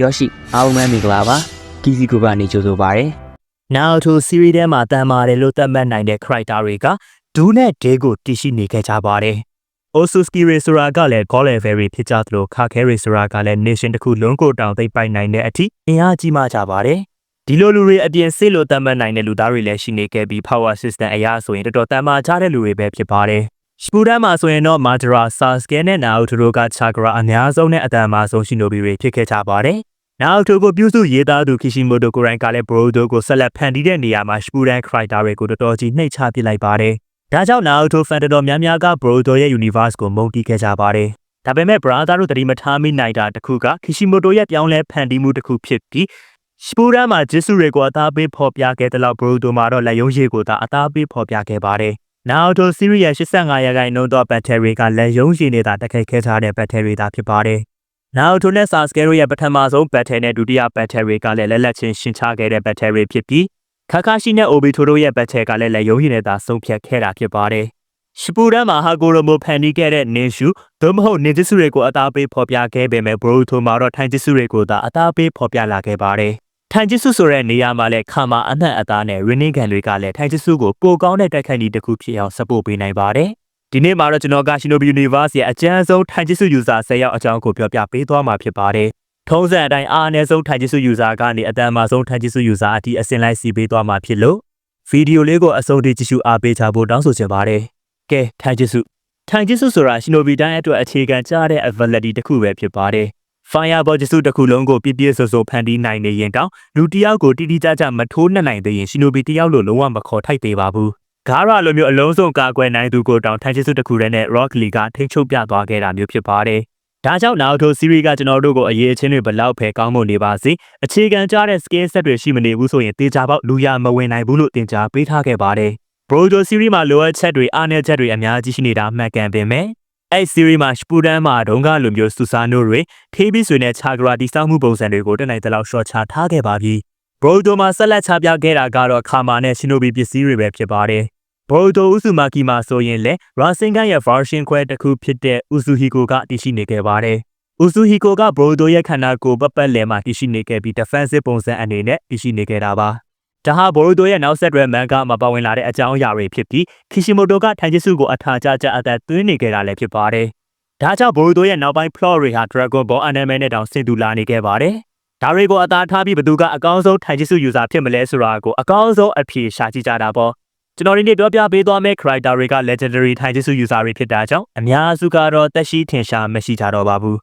ယောရှိအားလုံးပဲမင်္ဂလာပါကီစီဂရုကနေကြိုဆိုပါရစေနောက်ထို series ထဲမှာတန်ပါတယ်လို့သတ်မှတ်နိုင်တဲ့ character တွေကဒူးနဲ့ဒေးကိုတည်ရှိနေခဲ့ကြပါတယ်။ Osuski ရေဆိုတာကလည်း God level ဖြစ်ကြသလိုခါခဲရေဆိုတာကလည်း nation တစ်ခုလုံးကိုတောင်သိပ်ပိုက်နိုင်တဲ့အထိအင်အားကြီးမှကြပါတယ်။ဒီလိုလူတွေအပြင်စစ်လို့သတ်မှတ်နိုင်တဲ့လူသားတွေလည်းရှိနေခဲ့ပြီး power system အရာဆိုရင်တော်တော်တန်မာကြတဲ့လူတွေပဲဖြစ်ပါတယ်။ စပူဒန်မှာဆိုရင်တော့ Madara, Sasuke နဲ့ Naruto တို့က Chakra အများဆုံးနဲ့အတန်မာဆုံးရှိနိုဘီတွေဖြစ်ခဲ့ကြပါတယ်။နောက်ထိုကိုပြုစုရေးသားသူခီရှီမိုတိုကိုရိုင်းကလည်းဘရိုဒိုကိုဆက်လက်ဖန်တီးတဲ့နေရာမှာစပူဒန်ခရိုက်တာတွေကိုတော်တော်ကြီးနှိပ်ချပစ်လိုက်ပါတယ်။ဒါကြောင့်နောက်ထိုဖန်တတော်များများကဘရိုဒိုရဲ့ universe ကိုမုန်းတီးခဲ့ကြပါတယ်။ဒါပေမဲ့ဘရာသာတို့တတိမထားမိနိုင်တာတစ်ခုကခီရှီမိုတိုရဲ့ပြောင်းလဲဖန်တီးမှုတစ်ခုဖြစ်ပြီးစပူဒန်မှာဂျစ်စုတွေကိုအသားပေးဖော်ပြခဲ့တဲ့လောက်ဘရိုဒိုမှာတော့လက်ရုံးရည်ကိုသာအသားပေးဖော်ပြခဲ့ပါတယ်။ နောက်ထိုစီးရီးရဲ့85ရာခိုင်နှုန်းသောဘက်ထရီကလက်ရုံးရည်နေတာတက်ခိုက်ခဲ့ထားတဲ့ဘက်ထရီသာဖြစ်ပါတယ်။နောက်ထိုနဲ့ဆာစကဲတို့ရဲ့ပထမဆုံးဘက်ထရီနဲ့ဒုတိယဘက်ထရီကလည်းလက်လက်ချင်းရှင်းချခဲ့တဲ့ဘက်ထရီဖြစ်ပြီးခါခါရှိနဲ့အိုဘီထိုတို့ရဲ့ဘက်ထရီကလည်းလက်ရုံးရည်နဲ့သာဆုံးဖြတ်ခဲ့တာဖြစ်ပါတယ်။ရှပူရန်မှာဟာကိုရိုမိုဖန်တီးခဲ့တဲ့နင်းရှူသို့မဟုတ်နင်းဂျစ်စုတွေကိုအသားပေးဖော်ပြခဲ့ပေမဲ့ဘရိုထိုမှာတော့ထိုင်ဂျစ်စုတွေကိုသာအသားပေးဖော်ပြလာခဲ့ပါတယ်။ ထိုင်ဂျစ်စုဆိုတဲ့နေရာမှာလည်းခါမာအနှံ့အသားနဲ့ရင်းနှီးကန်တွေကလည်းထိုင်ဂျစ်စုကိုပိုကောင်းတဲ့တိုက်ခိုက်နည်းတစ်ခုဖြစ်အောင်စပို့ပေးနိုင်ပါတယ်။ဒီနေ့မှာတော့ကျွန်တော်က Shinobi Universe ရဲ့အကျန်းဆုံးထိုင်ဂျစ်စု user 10ယောက်အကြောင်းကိုပြောပြပေးသွားမှာဖြစ်ပါတယ်။ထုံးစံအတိုင်းအားအနည်းဆုံးထိုင်ဂျစ်စု user ကနေအတန်အမာဆုံးထိုင်ဂျစ်စု user အထိအစင်လိုက်စီပေးသွားမှာဖြစ်လို့ဗီဒီယိုလေးကိုအဆုံးထိကြည့်ရှုအားပေးကြဖို့တောင်းဆိုချင်ပါတယ်။ကဲထိုင်ဂျစ်စုထိုင်ဂျစ်စုဆိုတာ Shinobi တိုင်းအတွက်အခြေခံကျတဲ့ ability တစ်ခုပဲဖြစ်ပါတယ်။ Fireball ဂျစ်စုတစ်ခုလုံးကိုပြည့်ပြည့်စုံစုံဖန်တီးနိုင်နေရင်တောင်လူတစ်ယောက်ကိုတိတိကျကျမထိုးနှက်နိုင်သေးရင် Shinobi တစ်ယောက်လို့လုံးဝမခေါ်ထိုက်သေးပါဘူး။ဂါရလိုမျိုးအလုံးစုံကာကွယ်နိုင်သူကိုတောင်ထိုင်ချစ်စုတစ်ခုတည်းနဲ့ Rock Lee ကထိန်းချုပ်ပြသွားခဲ့တာမျိုးဖြစ်ပါတယ်။ဒါကြောင့်နောက်ထို series ကကျွန်တော်တို့ကိုအရေးအချင်းတွေဘလောက်ပဲကောင်းမွန်နေပါစေအခြေခံကျတဲ့ skill set တွေရှိမနေဘူးဆိုရင်တေချာပေါက်လူရမဝင်နိုင်ဘူးလို့တင် जा ပေးထားခဲ့ပါတယ်။ Brojo series မှာလိုအပ်ချက်တွေအားနည်းချက်တွေအများကြီးရှိနေတာမှန်ကန်ပင်ပဲ။ အဲ့ series မှာစပူဒန်မှာဒုံကလိုမျိုးစူစာနိုတွေထေးပြီးဆွေနဲ့ချာဂရာတိစောက်မှုပုံစံတွေကိုတက်နိုင်တဲ့လောက်ရှော့ချထားခဲ့ပါပြီ။ Brojo မှာဆက်လက်ချပြခဲ့တာကတော့ခါမာနဲ့ရှင်နိုဘီပစ္စည်းတွေပဲဖြစ်ပါတယ်။ဘော်တိုဥစုမာကီမှာဆိုရင်လည်းရာစင်ကန်ရဲ့ version ခွဲတစ်ခုဖြစ်တဲ့ဥစုဟီကိုကတည်ရှိနေခဲ့ပါတယ်။ဥစုဟီကိုကဘရိုတိုရဲ့ခန္ဓာကိုယ်ပတ်ပတ်လည်မှာတည်ရှိနေခဲ့ပြီး defensive ပုံစံအနေနဲ့တည်ရှိနေခဲ့တာပါ။ ဒါဟာဘော်တိုရဲ့နောက်ဆက်တွဲမန်ကမှာပါဝင်လာတဲ့အကြောင်းအရာတွေဖြစ်ပြီးခီရှီမိုတိုကထိုင်ဂျစ်စုကိုအထာကျကျအသက်သွင်းနေခဲ့တာလည်းဖြစ်ပါတယ်။ဒါကြောင့်ဘော်တိုရဲ့နောက်ပိုင်း plot တွေဟာ Dragon Ball anime နဲ့တောင်ဆင်တူလာနေခဲ့ပါတယ်။ဒါတွေကိုအသာထားပြီးဘသူကအကောင်းဆုံးထိုင်ဂျစ်စု user ဖြစ်မလဲဆိုတာကိုအကောင်းဆုံးအဖြေရှာကြည့်ကြတာပေါ့ကျွန်တော်ဒီနေ့ပြောပြပေးသွားမယ့် character တွေက legendary ထိုင်ဂျစ်စု user တွေဖြစ်တာကြောင့်အများစုကတော့တက်ရှိထင်ရှားမရှိကြတော့ပါဘူး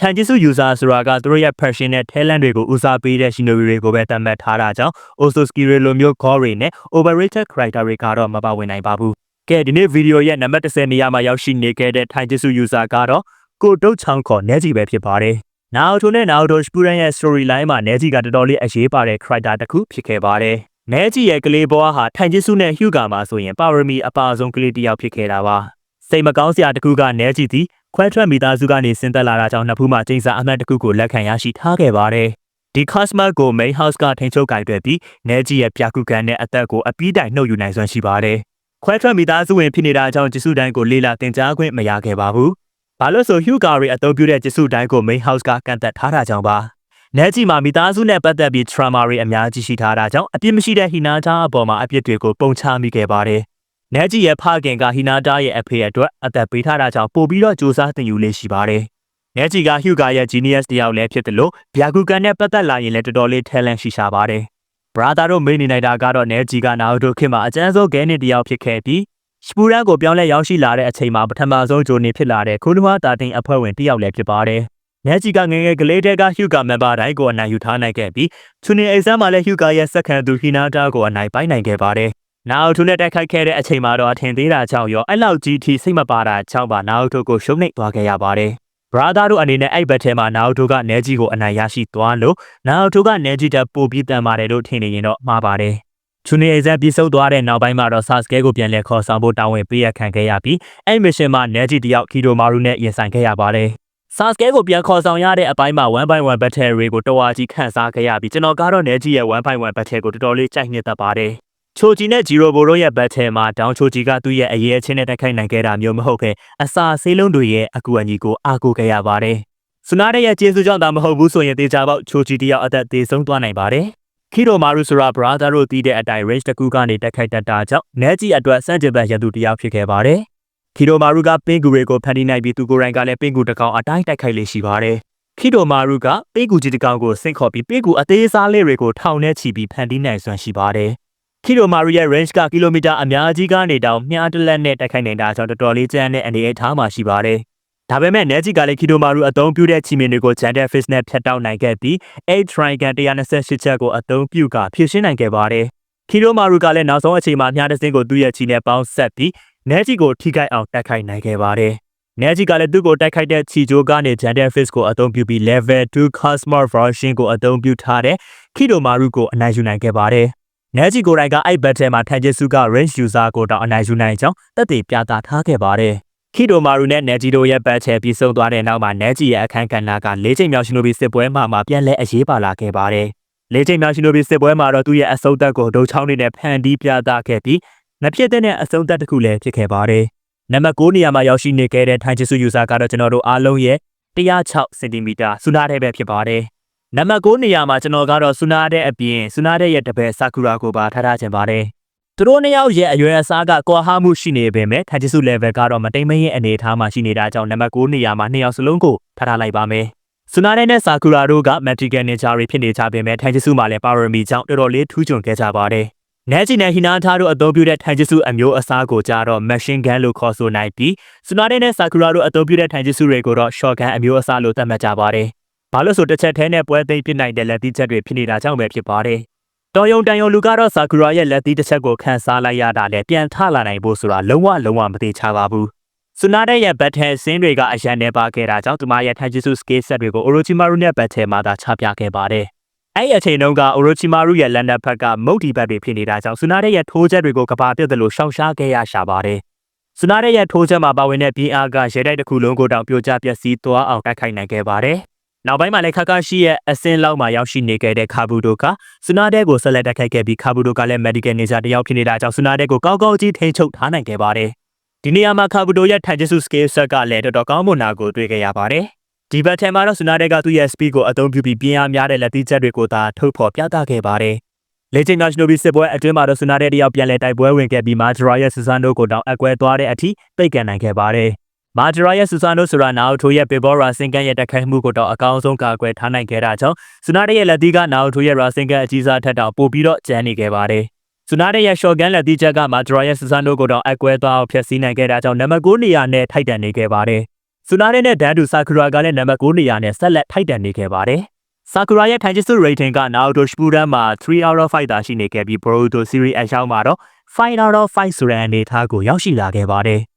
ထိုင်ဂျစ်စု user ဆိုတာကသူတို့ရဲ့ passion နဲ့ talent တွေကိုဦးစားပေးတဲ့ shinobi တွေကိုပဲသတ်မှတ်ထားတာကြောင့် Osuski တွေလိုမျိုး gore တွေနဲ့ overrated character တွေကတော့မပါဝင်နိုင်ပါဘူးကဲဒီနေ့ဗီဒီယိုရဲ့နံပါတ်10နေရာမှာရောက်ရှိနေခဲ့တဲ့ထိုင်ဂျစ်စု user ကတော့ကိုတုတ်ချောင်းခေါ် Neji ပဲဖြစ်ပါတယ်။နာအိုတိုနဲ့နာအိုတိုစပူရန်ရဲ့ storyline မှာ Neji ကတော်တော်လေးအရေးပါတဲ့ character တစ်ခုဖြစ်ခဲ့ပါတယ်။နဲကြီးရဲ့ကလေးဘွားဟာထိုင်ဂျစ်စုနဲ့ဟျူဂါမှာဆိုရင်ပါရမီအပါဆုံးကလေးတစ်ယောက်ဖြစ်ခဲ့တာပါ။စိတ်မကောင်းစရာတစ်ခုကနဲကြီးသည် ခွဲထွက်မိသားစုကနေဆင်းသက်လာတာကြောင့်နှစ်ဖူးမှကျိန်းစာအမှတ်တစ်ခုကိုလက်ခံရရှိထားခဲ့ပါတယ်။ဒီ customer ကို main house ကထိန်ချုပ်ကင်တွယ်ပြီးနဲကြီးရဲ့ပြကုကန်နဲ့အသက်ကိုအပီးတိုင်နှုတ်ယူနိုင်စွမ်းရှိပါတယ်။ခွဲထွက်မိသားစုဝင်ဖြစ်နေတာကြောင့်ဂျစ်စုတိုင်းကိုလေးလာတင်ကြားခွင့်မရခဲ့ပါဘူး။ဘာလို့ဆိုဟျူဂါရီအသုံးပြုတဲ့ဂျစ်စုတိုင်းကို main house ကကန့်သက်ထားတာကြောင့်ပါ။နဲကြီးမှာမိသားစုနဲ့ပတ်သက်ပြီး trauma တွေအများကြီးရှိထားတာကြောင့်အပြစ်မရှိတဲ့ဟီနာတာအပေါ်မှာအပြစ်တွေကိုပုံချမိခဲ့ပါတယ်။ နဲကြီးရဲ့ဖခင်ကဟီနာတာရဲ့အဖေအတွက်အသက်ပေးထားတာကြောင့်ပို့ပြီးတော့စူးစမ်းသင်ယူလေးရှိပါတယ်။နဲကြီးကဟျူဂါရဲ့ genius တယောက်လည်းဖြစ်တယ်လို့ဗျာဂူကန်နဲ့ပတ်သက်လာရင်လည်းတော်တော်လေး talent ရှိရှာပါတယ်။ brother တို့မေးနေနိုင်တာကတော့နဲကြီးကနာအိုတိုခင်မှာအကျန်းဆုံးဂဲနစ်တယောက်ဖြစ်ခဲ့ပြီးစပူရန်ကိုပြောင်းလဲရောက်ရှိလာတဲ့အချိန်မှာပထမဆုံးဂျိုနေဖြစ်လာတဲ့ခုနမတာတင်အဖွဲ့ဝင်တယောက်လည်းဖြစ်ပါတယ်။နဲကြီးကငငယ်ကလေးတဲကဟျူဂါမန်ဘာတိုင်းကိုအနိုင်ယူထားနိုင်ခဲ့ပြီးချူနေအိမ်ဆန်းမှာလည်းဟျူဂါရဲ့စက္ကန့်သူဟီနာတာကိုအနိုင်ပိုင်းနိုင်ခဲ့ပါတယ်။ နာအိုတိုနဲ့တိုက်ခိုက်ခဲ့တဲ့အချိန်မှာတော့အထင်သေးတာကြောင့်ရောအဲ့လောက်ကြီးထိစိတ်မပါတာကြောင့်ပါနာအိုတိုကိုရှုံးနိမ့်သွားခဲ့ရပါတယ်။ brother တို့အနေနဲ့အဲ့ဘက်ထဲမှာနာအိုတိုကနဲကြီးကိုအနိုင်ရရှိသွားလို့နာအိုတိုကနဲကြီးတက်ပို့ပြီးတန်ပါတယ်လို့ထင်နေရင်တော့မှားပါတယ်။ချူနေအိမ်ဆန်းပြီးဆုံးသွားတဲ့နောက်ပိုင်းမှာတော့ Sasuke ကိုပြန်လည်ခေါ်ဆောင်ဖို့တာဝန်ပေးရခံခဲ့ရပြီးအဲ့ mission မှာနဲကြီးတယောက် Kidomaru နဲ့ရင်ဆိုင်ခဲ့ရပါတယ်။ Sasuke ကိုပြန်ခေါ်ဆောင်ရတဲ့အပိုင်းမှာ1 by 1 battle တွေကိုတော်ဝါကြီးခန့်စားခဲ့ရပြီးကျွန်တော်ကတော့နဲကြီးရဲ့1 by 1 battle ကိုတော်တော်လေးကြိုက်နှစ်သက်ပါတယ်။ ချိုဂျီနဲ့ဂျီရိုဘိုတို့ရဲ့ battle မှာတောင်ချိုဂျီကသူ့ရဲ့အရေးအချင်းနဲ့တိုက်ခိုက်နိုင်ခဲ့တာမျိုးမဟုတ်ပဲအစာဆေးလုံးတွေရဲ့အကူအညီကိုအားကိုးခဲ့ရပါတယ်။။ဆူနာတဲ့ရဲ့ကျေးဇူးကြောင့်သာမဟုတ်ဘူးဆိုရင်တေချာပေါက်ချိုချီတယောက်အသက်သေဆုံးသွားနိုင်ပါတယ်။ခီရိုမာရူဆိုတာဘရာသာတို့တီးတဲ့အတိုင်း range တစ်ခုကနေတက်ခိုက်တတ်တာကြောင့်နဲကြီးအတွက်စန့်ကျင်ဘက်ရသူတယောက်ဖြစ်ခဲ့ပါတယ်။ခီရိုမာရူကပင်ကူတွေကိုဖန်တီးနိုင်ပြီးသူကိုယ်တိုင်ကလည်းပင်ကူတစ်ကောင်အတိုင်းတိုက်ခိုက်လေးရှိပါတယ်။ခီရိုမာရူကပင်ကူကြီးတစ်ကောင်ကိုဆင့်ခေါ်ပြီးပင်ကူအသေးစားလေးတွေကိုထောင်ထဲချီပြီးဖန်တီးနိုင်စွမ်းရှိပါတယ်။ ခီလိုမာရီရဲ့ range ကကီလိုမီတာအများကြီးကနေတောင်မြားတစ်လက်နဲ့တိုက်ခိုက်နေတာကြောင့်တော်တော်လေးကျန်းတဲ့အနေအထားမှာရှိပါတယ်။ဒါပေမဲ့နဲဂျီကလည်းခီလိုမာရူအသုံးပြုတဲ့ချီမင်တွေကိုဂျန်တဲ့ fish နဲ့ဖြတ်တောက်နိုင်ခဲ့ပြီး8 trigon 128ချက်ကိုအသုံးပြုကဖြည့်ရှင်းနိုင်ခဲ့ပါတယ်။ခီလိုမာရူကလည်းနောက်ဆုံးအချိန်မှာမြားတစ်စင်းကိုသူ့ရဲ့ချီနဲ့ပေါင်းဆက်ပြီးနဲဂျီကိုထိခိုက်အောင်တိုက်ခိုက်နိုင်ခဲ့ပါတယ်။နဲဂျီကလည်းသူ့ကိုတိုက်ခိုက်တဲ့ချီဂျိုးကနေဂျန်တဲ့ fish ကိုအသုံးပြုပြီး level 2 cosmos version ကိုအသုံးပြုထားတဲ့ခီလိုမာရူကိုအနိုင်ယူနိုင်ခဲ့ပါတယ်။ နဲဂျီကိုရိုင်ကအဲ့ဘတ်ထဲမှာထိုင်ဂျစ်စုက range user ကိုတောင်အနိုင်ယူနိုင်ကြောင်းတက်တည်ပြသထားခဲ့ပါတယ်။ခီတိုမာရူနဲ့နဲဂျီတို့ရဲ့ဘတ်ထဲပြီးဆုံးသွားတဲ့နောက်မှာနဲဂျီရဲ့အခန်းကဏ္ဍက၄ချိန်မြောက်ရှင်နိုဘီစစ်ပွဲမှာမှပြန်လဲအရေးပါလာခဲ့ပါတယ်။၄ချိန်မြောက်ရှင်နိုဘီစစ်ပွဲမှာတော့သူ့ရဲ့အဆုံးသက်ကိုဒုံချောင်းနေနဲ့ဖန်တီးပြသခဲ့ပြီးမဖြစ်တဲ့အဆုံးသက်တစ်ခုလည်းဖြစ်ခဲ့ပါတယ်။နံပါတ်9နေရာမှာရောက်ရှိနေခဲ့တဲ့ထိုင်ဂျစ်စု user ကတော့ကျွန်တော်တို့အားလုံးရဲ့106စင်တီမီတာစူနာတဲ့ပဲဖြစ်ပါတယ်။ နံပါတ်9နေရာမှာကျွန်တော်ကတော့ဆူနာတဲ့အပြင်ဆူနာတဲ့ရဲ့တပည့်ဆာကူရာကိုပါထားထားခြင်းပါတယ်။သူတို့နှစ်ယောက်ရဲ့အရွယ်အစားကကွာဟမှုရှိနေပေမဲ့ထိုင်ချစ်စု level ကတော့မတိမ်မရင်အနေအထားမှာရှိနေတာကြောင့်နံပါတ်9နေရာမှာနှစ်ယောက်စလုံးကိုထားထားလိုက်ပါမယ်။ဆူနာတဲ့နဲ့ဆာကူရာတို့က magical ninja တွေဖြစ်နေကြပေမဲ့ထိုင်ချစ်စုမှာလည်း power me ကြောင့်တော်တော်လေးထူးချွန်ခဲ့ကြပါတယ်။နဲဂျီနဲ့ဟီနာထားတို့အသုံးပြုတဲ့ထိုင်ချစ်စုအမျိုးအစားကိုကြတော့ machine gun လို့ခေါ်ဆိုနိုင်ပြီးဆူနာတဲ့နဲ့ဆာကူရာတို့အသုံးပြုတဲ့ထိုင်ချစ်စုတွေကိုတော့ shotgun အမျိုးအစားလို့သတ်မှတ်ကြပါတယ်။ ဘာလို့ဆိုတစ်ချက်ထဲနဲ့ပွဲသိမ်းဖြစ်နိုင်တဲ့လက်သီးချက်တွေဖြစ်နေတာကြောင့်ပဲဖြစ်ပါတယ်။တော်ယုံတန်ယုံလူကတော့ဆာကူရာရဲ့လက်သီးတစ်ချက်ကိုခန်းစားလိုက်ရတာနဲ့ပြန်ထလာနိုင်ဖို့ဆိုတာလုံးဝလုံးဝမသေးချပါဘူး။ဆူနာတဲ့ရဲ့ဘတ်ထဲဆင်းတွေကအရန်နေပါခဲ့တာကြောင့်သူမရဲ့ထိုင်ဂျီဆူစကေးဆက်တွေကိုအိုရိုချီမာရူနဲ့ဘတ်ထဲမှာသာချပြခဲ့ပါတယ်။အဲ့ဒီအချိန်တုန်းကအိုရိုချီမာရူရဲ့လက်နက်ဖက်ကမုတ်ဒီဘတ်တွေဖြစ်နေတာကြောင့်ဆူနာတဲ့ရဲ့ထိုးချက်တွေကိုကဘာပြတ်တယ်လို့ရှောင်ရှားခဲ့ရရှာပါတယ်။ဆူနာတဲ့ရဲ့ထိုးချက်မှာပါဝင်တဲ့ပြင်းအားကရဲတိုက်တစ်ခုလုံးကိုတောင်ပြိုကျပျက်စီးသွားအောင်တိုက်ခိုက်နိုင်ခဲ့ပါတယ်။ နောက်ပိုင်းမှာလည်းခါကာရှိရဲ့အစင်းလောက်မှာရောက်ရှိနေခဲ့တဲ့ခါဘူဒိုကဆူနာဒဲကိုဆက်လက်တိုက်ခိုက်ခဲ့ပြီးခါဘူဒိုကလည်း medical ninja တယောက်ဖြစ်နေတာကြောင့်ဆူနာဒဲကိုကောင်းကောင်းကြီးထိန်းချုပ်ထားနိုင်ခဲ့ပါတယ်။ဒီနေရာမှာခါဘူဒိုရဲ့ထိုင်ဂျစ်စု scale set ကလည်းတော်တော်ကောင်းမွန်တာကိုတွေ့ခဲ့ရပါတယ်။ဒီဘက်ထဲမှာတော့ဆူနာဒဲကသူ့ရဲ့ speed ကိုအသုံးပြုပြီးပြင်းအားများတဲ့လက်သီးချက်တွေကိုသာထုတ်ဖော်ပြသခဲ့ပါတယ်။လေ့ကျင့်နာရှင်နိုဘီစစ်ပွဲအတွင်းမှာတော့ဆူနာဒဲတယောက်ပြန်လည်တိုက်ပွဲဝင်ခဲ့ပြီးမာဂျရာရဲ့ဆူဆန်တို့ကိုတောင်အကွဲသွားတဲ့အထိပိတ်ကန်နိုင်ခဲ့ပါတယ်။ မာဂျရာရဲ့ဆူဆန်နိုဆိုတာနာအိုထိုရဲ့ပေဘောရာစင်ကန်ရဲ့တက်ခိုက်မှုကိုတော့အကောင်းဆုံးကာကွယ်ထားနိုင်ခဲ့တာကြောင့်ဆူနာတဲ့ရဲ့လက်သီးကနာအိုထိုရဲ့ရာစင်ကန်အကြီးစားထက်တောင်ပိုပြီးတော့ကျန်းနေခဲ့ပါတယ်။ဆူနာတဲ့ရဲ့ရှော့ဂန်လက်သီးချက်ကမာဂျရာရဲ့ဆူဆန်နိုကိုတော့အကွဲသွားအောင်ဖျက်ဆီးနိုင်ခဲ့တာကြောင့်နံပါတ်9နေရာနဲ့ထိုက်တန်နေခဲ့ပါတယ်။ဆူနာတဲ့နဲ့ဒန်တူဆာကူရာကလည်းနံပါတ်9နေရာနဲ့ဆက်လက်ထိုက်တန်နေခဲ့ပါတယ်။ဆာကူရာရဲ့ထိုင်ချစ်စု rating ကနာအိုတိုရှပူဒန်မှာ3 out of 5သာရှိနေခဲ့ပြီးဘရိုတို series အရောက်မှာတော့5 out of 5ဆိုတဲ့အနေအထားကိုရောက်ရှိလာခဲ့ပါတယ်။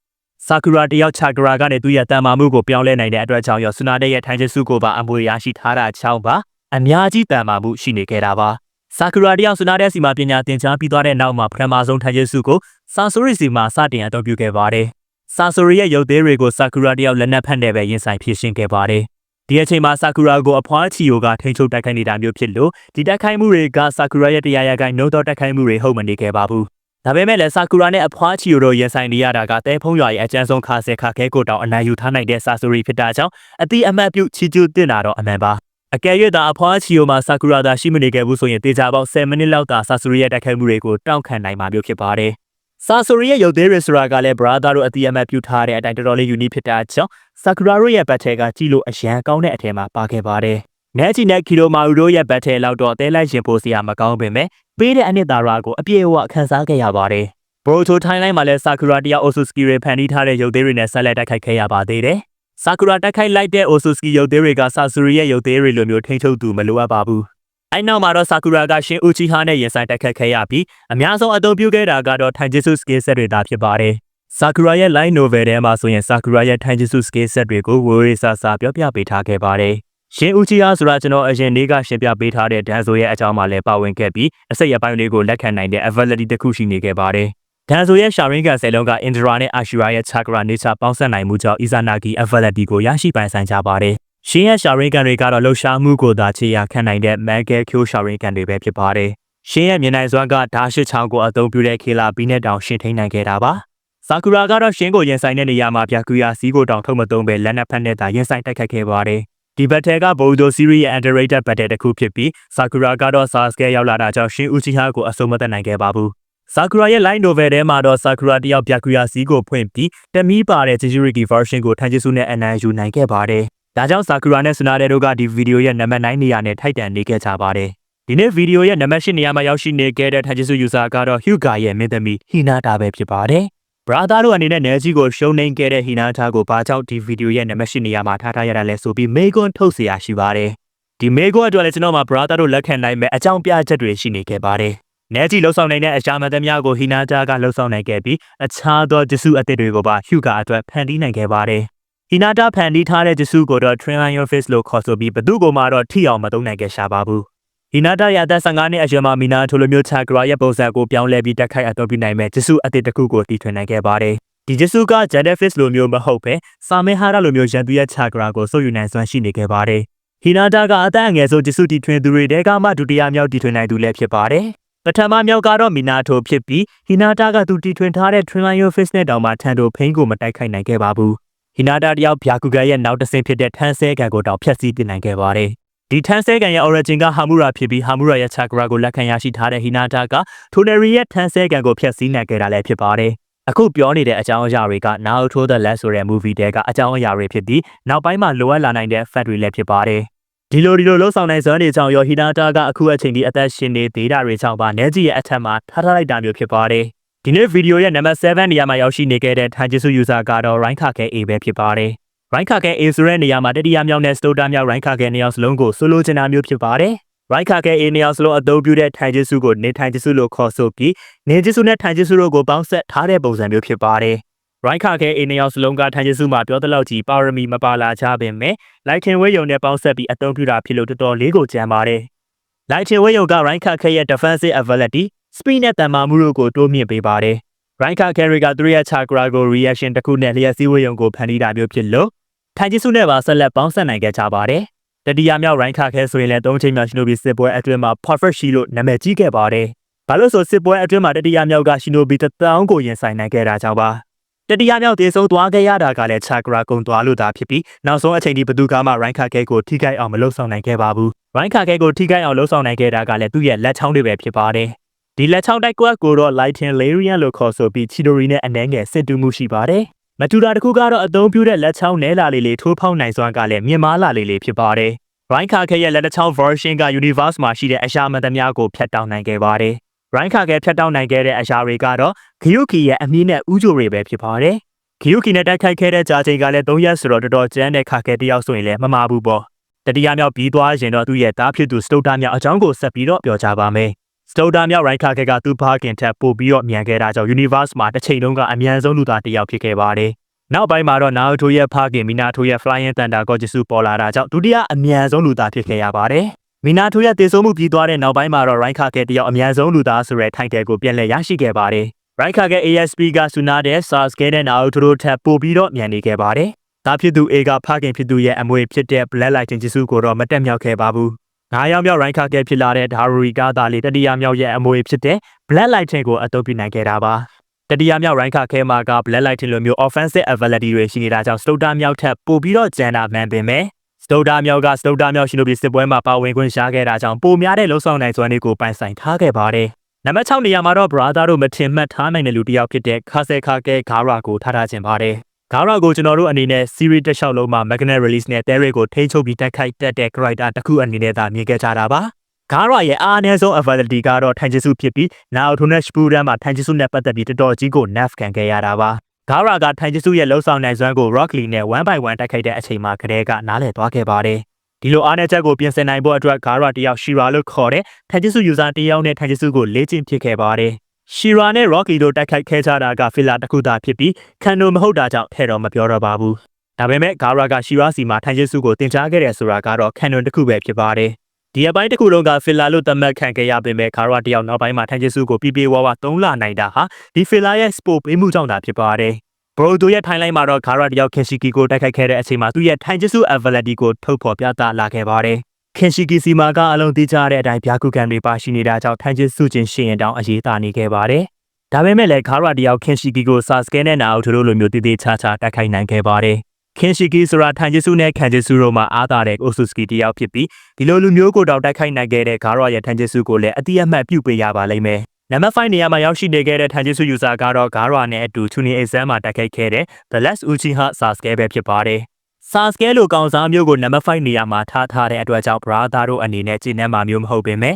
ဆာကူရာတယောက်ချာကရာကနေသူ့ရဲ့တန်မာမှုကိုပြောင်းလဲနိုင်တဲ့အတွက်ကြောင့်ရောဆူနာတဲ့ရဲ့ထိုင်ချစ်စုကိုပါအမွေရရှိထားတာချောင်းပါအများကြီးတန်မာမှုရှိနေခဲ့တာပါ။ဆာကူရာတယောက်ဆူနာတဲ့စီမှာပညာသင်ကြားပြီးသွားတဲ့နောက်မှာပထမဆုံးထိုင်ချစ်စုကိုဆာဆိုရီစီမှာစတင်အသုံးပြုခဲ့ပါတယ်။ဆာဆိုရီရဲ့ရုပ်သေးတွေကိုဆာကူရာတယောက်လက်နက်ဖက်နဲ့ပဲရင်ဆိုင်ဖြည့်ရှင်းခဲ့ပါတယ်။ဒီအချိန်မှာဆာကူရာကိုအဖွားချီယိုကထိန်းချုပ်တိုက်ခိုက်နေတာမျိုးဖြစ်လို့ဒီတိုက်ခိုက်မှုတွေကဆာကူရာရဲ့တရားရဂိုင်းနှုတ်တော်တိုက်ခိုက်မှုတွေဟုတ်မနေခဲ့ပါဘူး။ ဒါပေမဲ့လည်းဆာကူရာနဲ့အဖွားချီယိုတို့ရင်ဆိုင်နေရတာကတဲဖုံးရွာရဲ့အကျန်းဆုံးခါဆဲခါခဲကိုတောင်အနိုင်ယူထားနိုင်တဲ့ဆာဆိုရီဖြစ်တာကြောင့်အတိအမှတ်ပြုချီကျူးတင်တာတော့အမှန်ပါ။အကယ်၍သာအဖွားချီယိုမှာဆာကူရာသာရှိမနေခဲ့ဘူးဆိုရင်တေချာပေါက်10မိနစ်လောက်သာဆာဆိုရီရဲ့တိုက်ခိုက်မှုတွေကိုတောင့်ခံနိုင်မှာမျိုးဖြစ်ပါတယ်။ဆာဆိုရီရဲ့ရုပ်သေးရဆိုတာကလည်းဘရာသာတို့အတိအမှတ်ပြုထားတဲ့အတိုင်းတော်တော်လေးယူနီးဖြစ်တာကြောင့်ဆာကူရာတို့ရဲ့ဘတ်ထဲကကြည့်လို့အရန်ကောင်းတဲ့အထက်မှာပါခဲ့ပါတယ်။ နဲချီနဲ့ခီလိုမာရူတို့ရဲ့ဘတ်ထဲလောက်တော့တဲလိုက်ရင်ပိုစရာမကောင်းပေမဲ့ပေးတဲ့အနှစ်သာရကိုအပြည့်အဝခန်းစားခဲ့ရပါတယ်။ဘရိုတိုထိုင်းလိုင်းမှာလည်းဆာကူရာတယောက်အိုဆူစကီတွေဖန်တီးထားတဲ့ရုပ်သေးတွေနဲ့ဆက်လက်တိုက်ခိုက်ခဲ့ရပါသေးတယ်။ဆာကူရာတိုက်ခိုက်လိုက်တဲ့အိုဆူစကီရုပ်သေးတွေကဆာဆူရီရဲ့ရုပ်သေးတွေလိုမျိုးထိန်းချုပ်သူမလိုအပ်ပါဘူး။အဲ့နောက်မှာတော့ဆာကူရာကရှင်ဦးချီဟာနဲ့ရင်ဆိုင်တိုက်ခတ်ခဲ့ရပြီးအများဆုံးအသုံးပြုခဲ့တာကတော့ထိုင်ဂျစ်စုစကေးဆက်တွေသာဖြစ်ပါတယ်။ဆာကူရာရဲ့ line novel ထဲမှာဆိုရင်ဆာကူရာရဲ့ထိုင်ဂျစ်စုစကေးဆက်တွေကိုဝေဝေးဆာဆာပြောပြပေးထားခဲ့ပါတယ်။ ရှင်ဦးချီဟာဆိုတာကျွန်တော်အရင်နေ့ကရှင်းပြပေးထားတဲ့ဒန်ဆိုရဲ့အကြောင်းမှလည်းပါဝင်ခဲ့ပြီးအစိတ်အပိုင်းလေးကိုလက်ခံနိုင်တဲ့ ability တစ်ခုရှိနေခဲ့ပါတယ်။ဒန်ဆိုရဲ့ရှာရင်းကန်ဆယ်လုံးကအင်ဒရာနဲ့အာရှူရာရဲ့ chakra nature ပေါင်းစပ်နိုင်မှုကြောင့်အီဇာနာဂီ ability ကိုရရှိပိုင်ဆိုင်ကြပါတယ်။ရှင်ရဲ့ရှာရင်းကန်တွေကတော့လှုပ်ရှားမှုကိုသာခြေရာခံနိုင်တဲ့ mega Q ရှာရင်းကန်တွေပဲဖြစ်ပါတယ်။ရှင်ရဲ့မြင်နိုင်စွမ်းကဓာရှိချောင်းကိုအသုံးပြုတဲ့ခေလာဘီနဲ့တောင်ရှင်ထိန်နိုင်ခဲ့တာပါ။ဆာကူရာကတော့ရှင်ကိုရင်ဆိုင်တဲ့နေရာမှာပြကူယာစီးကိုတောင်ထုတ်မသုံးပဲလက်နက်ဖက်နဲ့သာရင်ဆိုင်တိုက်ခိုက်ခဲ့ပါတယ် ဒီဘတ်ထဲကဘိုဒိုစီရီရဲ့ underrated battle တစ်ခုဖြစ်ပြီးဆာကူရာကတော့ Sasuke ရောက်လာတာကြောင့်ရှင်ဦးချီဟာကိုအဆုံးမသက်နိုင်ခဲ့ပါဘူး။ဆာကူရာရဲ့ line novel ထဲမှာတော့ဆာကူရာတယောက်ဗျာကူယာစီကိုဖွင့်ပြီးတမီးပါတဲ့ Jinchuriki version ကိုထန်ဂျီစုနဲ့အနံယူနိုင်ခဲ့ပါတယ်။ဒါကြောင့်ဆာကူရာနဲ့ဆူနာတဲ့တို့ကဒီဗီဒီယိုရဲ့နံပါတ်9နေရာနဲ့ထိုက်တန်နေခဲ့ကြပါတယ်။ဒီနေ့ဗီဒီယိုရဲ့နံပါတ်10နေရာမှာရောက်ရှိနေခဲ့တဲ့ထန်ဂျီစု user ကတော့ Hyuga ရဲ့မင်းသမီး Hinata ပဲဖြစ်ပါတယ်။ brother တို့အနေနဲ့နယ်ကြီးကိုရှုံးနေခဲ့တဲ့ Hinata ကိုဘာကြောင့်ဒီဗီဒီယိုရဲ့နံပါတ်10နေရာမှာထားထားရတာလဲဆိုပြီးမေကွန်းထုတ်เสียရရှိပါတယ်။ဒီမေကွန်းအတွက်လည်းကျွန်တော်မှာ brother တို့လက်ခံနိုင်မဲ့အကြောင်းပြချက်တွေရှိနေခဲ့ပါတယ်။နယ်ကြီးလှုပ်ဆောင်နိုင်တဲ့အရှာမသမားကို Hinata ကလှုပ်ဆောင်နိုင်ခဲ့ပြီးအခြားသောဂျစုအသစ်တွေကိုပါ Hyuga အတွက်ဖန်တီးနိုင်ခဲ့ပါတယ်။ Hinata ဖန်တီးထားတဲ့ဂျစုကိုတော့ Train Your Face လို့ခေါ်ဆိုပြီးဘသူ့ကိုမှတော့ထိအောင်မသုံးနိုင်ခဲ့ရှာပါဘူး။ ဟီနာတာရသက်15နှစ်အရွယ်မှာမီနာထိုလိုမျိုးချာဂရာရဲ့ပုံစံကိုပြောင်းလဲပြီးတက်ခိုက်အတော့ပြနိုင်မဲ့ဂျစုအသစ်တစ်ခုကိုတီထွင်နိုင်ခဲ့ပါတယ်။ဒီဂျစုကဂျန်ဒက်ဖစ်လိုမျိုးမဟုတ်ပဲစာမင်ဟာရလိုမျိုးရန်သူရဲ့ချာဂရာကိုစုပ်ယူနိုင်စွမ်းရှိနေခဲ့ပါတယ်။ဟီနာတာကအသက်အငယ်ဆုံးဂျစုတီထွင်သူတွေတဲကမှဒုတိယမြောက်တီထွင်နိုင်သူလည်းဖြစ်ပါတယ်။ပထမမြောက်ကတော့မီနာထိုဖြစ်ပြီးဟီနာတာကသူတီထွင်ထားတဲ့ Trinlion Face နဲ့တောင်မှထန်တိုဖိန်းကိုမတိုက်ခိုက်နိုင်ခဲ့ပါဘူး။ဟီနာတာတယောက်ဗျာကူဂါရဲ့နောက်တစ်ဆင့်ဖြစ်တဲ့ထန်းဆဲကန်ကိုတောင်ဖျက်ဆီးပစ်နိုင်ခဲ့ပါတယ်။ ဒီထန်ဆဲကန်ရဲ့ origin ကဟာမူရာဖြစ်ပြီးဟာမူရာရဲ့ chakra ကိုလက်ခံရရှိထားတဲ့ဟီနာတာကထိုနယ်ရီရဲ့ထန်ဆဲကန်ကိုဖျက်ဆီးနိုင်ခဲ့တာလည်းဖြစ်ပါတယ်။အခုပြောနေတဲ့အကြောင်းအရာတွေက Naruto the Last ဆိုတဲ့ movie တဲကအကြောင်းအရာတွေဖြစ်ပြီးနောက်ပိုင်းမှာလိုအပ်လာနိုင်တဲ့ fact တွေလည်းဖြစ်ပါတယ်။ဒီလိုဒီလိုလှုပ်ဆောင်နိုင်စွမ်းတွေကြောင့်ရောဟီနာတာကအခုအချိန်ဒီအသက်ရှင်နေသေးတာတွေကြောင့်ပါနဲကြီးရဲ့အထက်မှာထားထားလိုက်တာမျိုးဖြစ်ပါတယ်။ဒီနေ့ဗီဒီယိုရဲ့နံပါတ်7နေရာမှာရောက်ရှိနေခဲ့တဲ့ Tanjitsu user ကတော့ Rank Kake A ပဲဖြစ်ပါတယ်။ ရိုင်းခါကဲအေဆိုတဲ့နေရာမှာတတိယမြောက်နဲ့စတိုတာမြောက်ရိုင်းခါကဲနေရာစလုံးကိုဆိုလိုချင်တာမျိုးဖြစ်ပါတယ်။ရိုင်းခါကဲအေနေရာစလုံးအသုံးပြုတဲ့ထိုင်ဂျစ်စုကိုနေထိုင်ဂျစ်စုလို့ခေါ်ဆိုပြီးနေဂျစ်စုနဲ့ထိုင်ဂျစ်စုတို့ကိုပေါင်းဆက်ထားတဲ့ပုံစံမျိုးဖြစ်ပါတယ်။ရိုင်းခါကဲအေနေရာစလုံးကထိုင်ဂျစ်စုမှာပြောတဲ့လောက်ကြီးပါရမီမပါလာကြပင်မဲ့လိုက်ထင်ဝဲယုံနဲ့ပေါင်းဆက်ပြီးအသုံးပြုတာဖြစ်လို့တော်တော်လေးကိုကြမ်းပါတယ်။လိုက်ထင်ဝဲယုံကရိုင်းခါကဲရဲ့ defensive ability speed နဲ့တန်မာမှုတို့ကိုတိုးမြင့်ပေးပါတယ်။ရိုင်းခါကဲရီကသူရဲ့ chakra ကို reaction တစ်ခုနဲ့လျှက်စီးဝေယုံကိုဖန်တီးတာမျိုးဖြစ်လို့ ထိုင်ဂျီစုနဲ့ပါဆက်လက်ပေါင်းဆက်နိုင်ခဲ့ကြပါတယ်။တတိယမြောက်ရိုင်းခါခဲဆိုရင်လည်း၃ချိန်မြောက်ရှင်နိုဘီစစ်ပွဲအတွင်းမှာ perfect ရှိလို့နာမည်ကြီးခဲ့ပါတယ်။ဘာလို့ဆိုစစ်ပွဲအတွင်းမှာတတိယမြောက်ကရှင်နိုဘီတသောင်းကိုရင်ဆိုင်နိုင်ခဲ့တာကြောင့်ပါ။တတိယမြောက်တည်ဆုံသွားခဲ့ရတာကလည်း chakra ကုံသွားလို့သာဖြစ်ပြီးနောက်ဆုံးအချိန်ဒီဘသူကမှရိုင်းခါခဲကိုထိခိုက်အောင်မလုပ်ဆောင်နိုင်ခဲ့ပါဘူး။ရိုင်းခါခဲကိုထိခိုက်အောင်လုပ်ဆောင်နိုင်ခဲ့တာကလည်းသူ့ရဲ့လက်ချောင်းတွေပဲဖြစ်ပါတယ်။ဒီလက်ချောင်းတိုက်ကွက်ကိုတော့ Lighting Larian လို့ခေါ်ဆိုပြီး Chidori နဲ့အနှဲငယ်စစ်တူမှုရှိပါတယ်။ မတူတာတစ်ခုကတော့အသုံးပြုတဲ့လက်ချောင်းနဲလာလေးလေးထိုးဖောက်နိုင်စွမ်းကလည်းမြင်မာလာလေးလေးဖြစ်ပါတယ်။ Ryan Kake ရဲ့လက်တစ်ချောင်း version က universe မှာရှိတဲ့အရာမှန်သမျှကိုဖျက်တောက်နိုင်ခဲ့ပါတယ်။ Ryan Kake ဖျက်တောက်နိုင်ခဲ့တဲ့အရာတွေကတော့ Gyuki ရဲ့အမည်နဲ့ဥကြိုတွေပဲဖြစ်ပါတယ်။ Gyuki နဲ့တိုက်ခိုက်ခဲ့တဲ့ကြာချိန်ကလည်း3ရက်ဆိုတော့တော်တော်ကျန်းတဲ့ Kake တယောက်ဆိုရင်လည်းမမှားဘူးပေါ့။တတိယမြောက်ပြီးသွားရင်တော့သူ့ရဲ့တားဖြစ်သူစတုတာမြောက်အကြောင်းကိုဆက်ပြီးတော့ပြောကြပါမယ်။ စတိုတာမြောက်ရိုင်းခါခဲကသူ့ဖခင်ထက်ပိုပြီးတော့မြန်ခဲ့တာကြောင့် Universe မှာတစ်ချိန်လုံးကအမြန်ဆုံးလူသားတစ်ယောက်ဖြစ်ခဲ့ပါတယ်။နောက်ပိုင်းမှာတော့ Naruto ရဲ့ဖခင် Minato ရဲ့ Flying Thunder Gojutsu ပေါ်လာတာကြောင့်ဒုတိယအမြန်ဆုံးလူသားဖြစ်ခဲ့ရပါတယ်။ Minato ရဲ့တည်ဆုံမှုပြီးသွားတဲ့နောက်ပိုင်းမှာတော့ရိုင်းခါခဲတယောက်အမြန်ဆုံးလူသားဆိုတဲ့ထိုင်တယ်ကိုပြန်လည်ရရှိခဲ့ပါတယ်။ရိုင်းခါခဲ ASP က Tsunade, Sasuke နဲ့ Naruto တို့ထက်ပိုပြီးတော့မြန်နေခဲ့ပါတယ်။ဒါဖြစ်သူ A ကဖခင်ဖြစ်သူရဲ့အမွေဖြစ်တဲ့ Black Lightning Jutsu ကိုတော့မတက်မြောက်ခဲ့ပါဘူး။ ငါးယောက်မြောက်ရိုင်းခါကဲဖြစ်လာတဲ့ဒါရူရီကသာလေတတိယမြောက်ရဲ့အမွေဖြစ်တဲ့ Black Lightning ကိုအသုံးပြုနိုင်ခဲ့တာပါတတိယမြောက်ရိုင်းခါခဲမှာက Black Lightning လိုမျိုး offensive ability တွေရှိနေတာကြောင့်စတုတာမြောက်ထက်ပိုပြီးတော့ကျန်တာမှန်ပင်ပဲစတုတာမြောက်ကစတုတာမြောက်ရှင်တို့ပြည်စစ်ပွဲမှာပါဝင်ခွင့်ရှားခဲ့တာကြောင့်ပိုများတဲ့လုံဆောင်နိုင်စွမ်းတွေကိုပိုင်ဆိုင်ထားခဲ့ပါတယ်နံပါတ်6နေရာမှာတော့ brother တို့မထင်မှတ်ထားနိုင်တဲ့လူတစ်ယောက်ဖြစ်တဲ့ခါဆယ်ခါကဲဂါရာကိုထားထားခြင်းပါတယ် ဂါရာကိုကျွန်တော်တို့အနေနဲ့ series တစ်လျှောက်လုံးမှာ magnet release နဲ့ theory ကိုထိန်းချုပ်ပြီးတိုက်ခိုက်တတ်တဲ့ character တစ်ခုအနေနဲ့သာမြင်ခဲ့ကြတာပါဂါရာရဲ့အားအနည်းဆုံး ability ကတော့ထိုင်ဂျစ်စုဖြစ်ပြီးနာအိုတိုနဲ့ရှပူရန်မှာထိုင်ဂျစ်စုနဲ့ပတ်သက်ပြီးတော်တော်ကြီးကို nerf ခံခဲ့ရတာပါဂါရာကထိုင်ဂျစ်စုရဲ့လှုပ်ဆောင်နိုင်စွမ်းကို Rock Lee နဲ့1 by 1တိုက်ခိုက်တဲ့အချိန်မှာကလေးကနားလည်သွားခဲ့ပါတယ်ဒီလိုအားနည်းချက်ကိုပြင်ဆင်နိုင်ဖို့အတွက်ဂါရာတယောက်ရှီရာလို့ခေါ်တဲ့ထိုင်ဂျစ်စု user တယောက်နဲ့ထိုင်ဂျစ်စုကိုလေ့ကျင့်ဖြစ်ခဲ့ပါတယ် ရှီရာနဲ့ Rocky တို့တိုက်ခိုက်ခဲ့ကြတာကဖီလာတစ်ခုသာဖြစ်ပြီးခံနိုမဟုတ်တာကြောင့်ထဲတော့မပြောတော့ပါဘူးဒါပေမဲ့ဂါရာကရှီရာစီမှာထိုင်ဂျစ်စုကိုတင်ကြားခဲ့တယ်ဆိုတာကတော့ခံနိုတစ်ခုပဲဖြစ်ပါတယ်ဒီအပိုင်းတစ်ခုလုံးကဖီလာလို့သတ်မှတ်ခံခဲ့ရပေမဲ့ဂါရာတယောက်နောက်ပိုင်းမှာထိုင်ဂျစ်စုကိုပြပြဝဝသုံးလာနိုင်တာဟာဒီဖီလာရဲ့ sport ပေးမှုကြောင့်သာဖြစ်ပါတယ်ဘရိုဒိုရဲ့ထိုင်လိုက်မှာတော့ဂါရာတယောက်ခင်ရှီကီကိုတိုက်ခိုက်ခဲ့တဲ့အချိန်မှာသူ့ရဲ့ထိုင်ဂျစ်စု ability ကိုထုတ်ဖော်ပြသလာခဲ့ပါတယ် ခင်ရှီကီစီမာကအလုံးသိကြတဲ့အတိုင်းဗျာကုကန်တွေပါရှိနေတာကြောင့်ထိုင်ဂျစ်စုချင်းရှင်ရင်တောင်အရေးသားနေခဲ့ပါတယ်။ဒါပေမဲ့လည်းခါရာတယောက်ခင်ရှီကီကိုဆာစကဲနဲ့နာအိုတိုလိုမျိုးတည်တည်ချာချာတိုက်ခိုက်နိုင်ခဲ့ပါတယ်ခင်ရှိကီဆိုတာထိုင်ဂျစ်စုနဲ့ခံဂျစ်စုတို့မှာအားသာတဲ့အိုဆူစကီတယောက်ဖြစ်ပြီးဒီလိုလူမျိုးကိုတောင်တိုက်ခိုက်နိုင်ခဲ့တဲ့ဂါရော့ရဲ့ထိုင်ဂျစ်စုကိုလည်းအတိအမှတ်ပြုပေးရပါလိမ့်မယ်နံပါတ်5နေရာမှာရောက်ရှိနေခဲ့တဲ့ထိုင်ဂျစ်စုယူဆာကတော့ဂါရော့နဲ့အတူချူနီအက်ဇမ်မှာတိုက်ခိုက်ခဲ့တဲ့ The Last Uchiha Sasuke ပဲဖြစ်ပါတယ်။ Sasuke လိုကောင်စားမျိုးကိုနံပါတ်5နေရာမှာထားထားတဲ့အတွက်ကြောင့် brother တို့အနေနဲ့ကျင့်နှံမှာမျိုးမဟုတ်ပေမဲ့